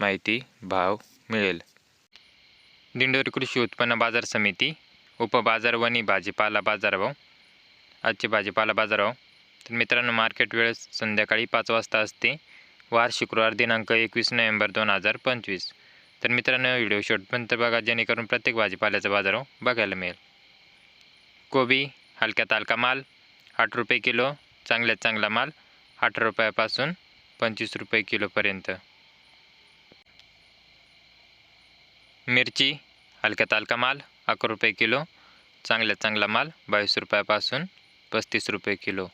माहिती भाव मिळेल. दिंडोरी कृषी उत्पन्न बाजार समिती उपबाजार वणी भाजीपाला बाजारभाव आजचे भाजीपाला बाजारभाव तर मित्रांनो मार्केट वेळ संध्याकाळी पाच वाजता असते. वार शुक्रवार दिनांक एकवीस नोव्हेंबर दोन हजार पंचवीस. तर मित्रांनो व्हिडिओ शेवटपर्यंत बघा जेणेकरून प्रत्येक भाजीपाल्याचा बाजारभाव बघायला मिळेल. कोबी हलक्या तालका माल आठ रुपये किलो चांगल्यात चांगला माल आठ रुपयापासून पंचवीस रुपये किलोपर्यंत. मिरची हलक्यात हलका माल अकरा रुपये किलो चांगल्यात चांगला माल बावीस रुपयापासून पस्तीस रुपये किलो.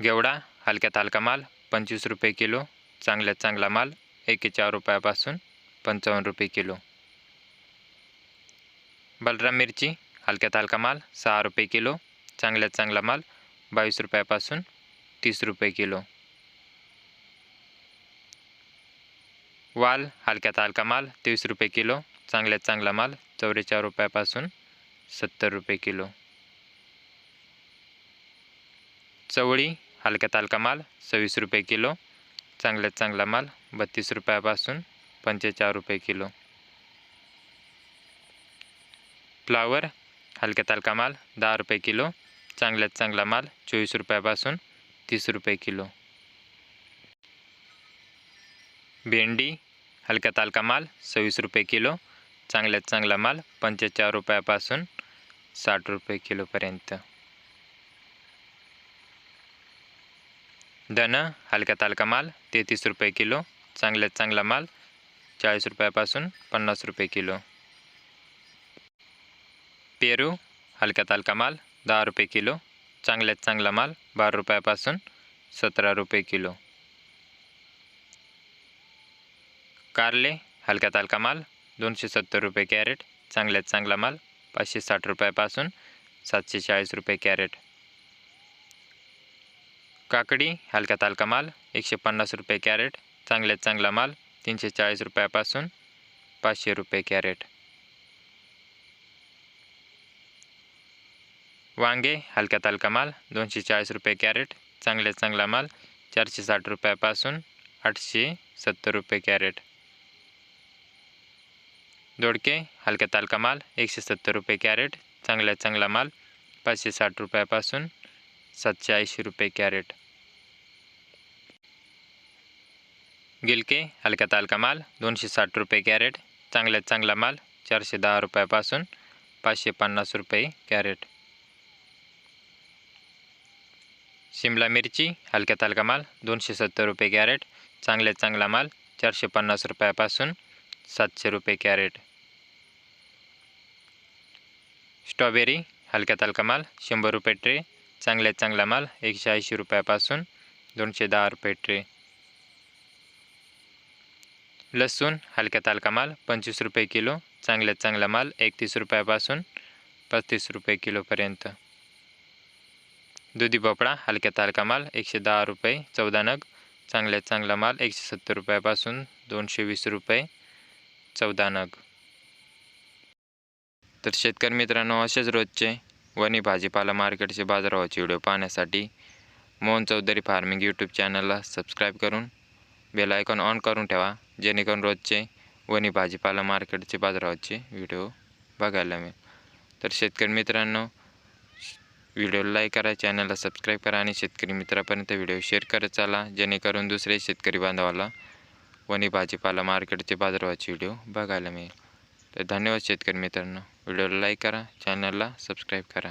गेवडा हलक्यात हलका माल पंचवीस रुपये किलो चांगल्यात चांगला माल एकेचाळीस रुपयापासून पंचावन्न रुपये किलो. बलराम मिरची हलक्यात हलका माल सहा रुपये किलो चांगल्यात चांगला माल बावीस रुपयापासून तीस रुपये किलो. वाल हलक्यात हलका माल तेवीस रुपये किलो चांगल्यात चांगला माल चौवेचाळीस रुपयापासून सत्तर रुपये किलो. चवळी हलक्यात हलका माल सव्वीस रुपये किलो चांगल्यात चांगला माल बत्तीस रुपयापासून पंचेचाळीस रुपये किलो. फ्लावर हलक्यात हलका माल दहा रुपये किलो चांगल्यात चांगला माल चोवीस रुपयापासून तीस रुपये किलो. भेंडी हलक्या तालका माल सव्वीस रुपये किलो चांगल्यात चांगला माल पंचेचाळीस रुपयापासून साठ रुपये किलोपर्यंत धन हलक्यात तालका माल तेहतीस रुपये किलो चांगल्यात चांगला माल चाळीस रुपयापासून पन्नास रुपये किलो. पेरू हलक्या तालका माल दहा रुपये किलो चांगल्यात चांगला माल बारा रुपयापासून सतरा रुपये किलो. कारले हलक्यात हलका माल दोनशे सत्तर रुपये कॅरेट चांगल्यात चांगला माल पाचशे साठ रुपयापासून सातशे चाळीस रुपये कॅरेट. काकडी हलक्यात हलका माल एकशे पन्नास रुपये कॅरेट चांगल्यात चांगला माल तीनशे चाळीस रुपयापासून पाचशे रुपये कॅरेट. वांगे हलक्यात हलका माल दोनशे चाळीस रुपये कॅरेट चांगल्यात चांगला माल चारशे साठ रुपयापासून आठशे सत्तर रुपये कॅरेट. दोडके हलक्या तालका माल एकशे सत्तर रुपये कॅरेट चांगल्यात चांगला माल पाचशे साठ रुपयापासून सातशे ऐंशी रुपये कॅरेट. गिलके हलक्या तालका माल दोनशे साठ रुपये कॅरेट चांगल्यात चांगला माल चारशे दहा रुपयापासून पाचशे पन्नास रुपये कॅरेट. शिमला मिरची हलक्या तालका माल दोनशे सत्तर रुपये कॅरेट चांगल्यात चांगला माल चारशे पन्नास रुपयापासून सातशे रुपये कॅरेट. स्ट्रॉबेरी हलक्यात हलका माल शंभर रुपये ट्रे चांगल्यात चांगला माल एकशे ऐंशी रुपयापासून दोनशे दहा रुपये ट्रे. लसूण हलक्यात हलका माल पंचवीस रुपये किलो चांगल्यात चांगला माल एकतीस रुपयापासून पस्तीस रुपये किलोपर्यंत दुधी भोपळा हलक्यात हलका माल एकशे दहा रुपये चौदा नग चांगल्यात चांगला माल एकशे सत्तर रुपयापासून दोनशे वीस रुपये चौदा नग. तर शेतकरी मित्रांनो असेच रोजचे वणी भाजीपाला मार्केटचे बाजारभावाचे व्हिडिओ पाहण्यासाठी मोहन चौधरी फार्मिंग यूट्यूब चॅनलला सबस्क्राईब करून बेल आयकॉन ऑन करून ठेवा जेणेकरून रोजचे वणी भाजीपाला मार्केटचे बाजारभावाचे व्हिडिओ बघायला मिळेल. तर शेतकरी मित्रांनो व्हिडिओ लाईक करा चॅनलला सबस्क्राईब करा आणि शेतकरी मित्रापर्यंत व्हिडिओ शेअर करत चाला जेणेकरून दुसरे शेतकरी बांधवाला वणी भाजीपाला मार्केटचे बाजारभावाचे व्हिडिओ बघायला मिळेल. तर धन्यवाद शेतकरी मित्रांनो. व्हिडिओला लाईक करा चॅनलला सबस्क्राईब करा.